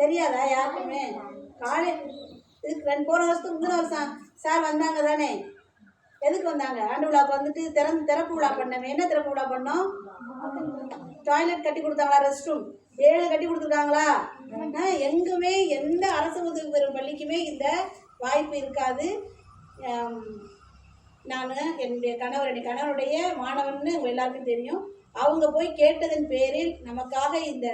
தெரியாதா? யாருக்குமே? காலை இதுக்கு ரெண்டு போன வருஷத்துக்கு மூணு வருஷம் சார் வந்தாங்க தானே? எதுக்கு வந்தாங்க? ஆண்டு விழாக்கு வந்துட்டு திறந்து திறப்பு விழா பண்ணமே. என்ன திறப்பு விழா பண்ணோம்? டாய்லெட் கட்டி கொடுத்தாங்களா ரெஸ்ட் ரூம் ஏழு கட்டி கொடுத்துருக்காங்களா? எங்குமே எந்த அரசு உதவி பெறும் பள்ளிக்குமே இந்த வாய்ப்பு இருக்காது. நான் என்னுடைய கணவர் என் கணவருடைய மாணவன்னு எல்லாருக்கும் தெரியும். அவங்க போய் கேட்டதன் பேரில் நமக்காக இந்த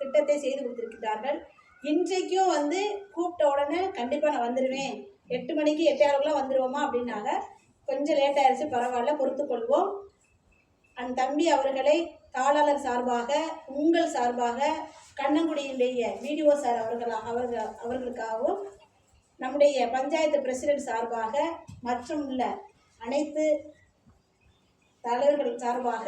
திட்டத்தை செய்து கொடுத்திருக்கிறார்கள் இன்றைக்கும் வந்து கூப்பிட்ட உடனே கண்டிப்பாக நான் வந்துடுவேன் எட்டு மணிக்கு எட்டு வந்துடுவோமா அப்படின்னாங்க. கொஞ்சம் லேட் ஆயிடுச்சு பரவாயில்ல பொறுத்துக்கொள்வோம் அந்த தம்பி அவர்களை தாளாளர் சார்பாக உங்கள் சார்பாக கண்ணங்குடியினுடைய வீடியோ சார் அவர்களா அவர்கள் அவர்களுக்காகவும் நம்முடைய பஞ்சாயத்து பிரசிடென்ட் சார்பாக மற்றும் உள்ள அனைத்து தலைவர்கள் சார்பாக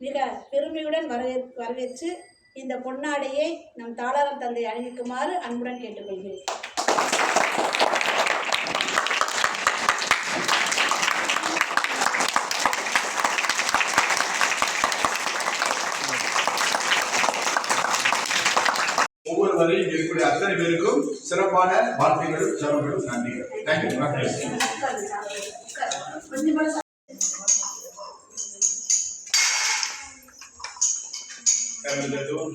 மிக பெருமையுடன் வரவே வரவேற்று இந்த பொன்னாடையை நம் தாளாளர் தந்தை அணிவிக்குமாறு அன்புடன் கேட்டுக்கொள்கிறேன். ஒவ்வொரு வரையும் இருக்கக்கூடிய அத்தனை பேருக்கும் சிறப்பான வாழ்த்துக்களும் சிறப்புகளும் நன்றிகள் தேங்க்யூ 아무래도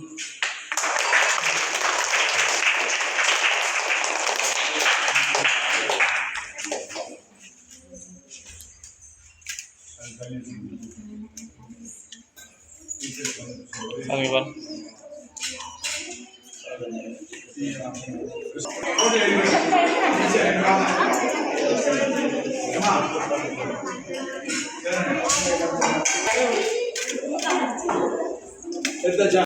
상이 봐. 오케이. எடுத்தாச்சா?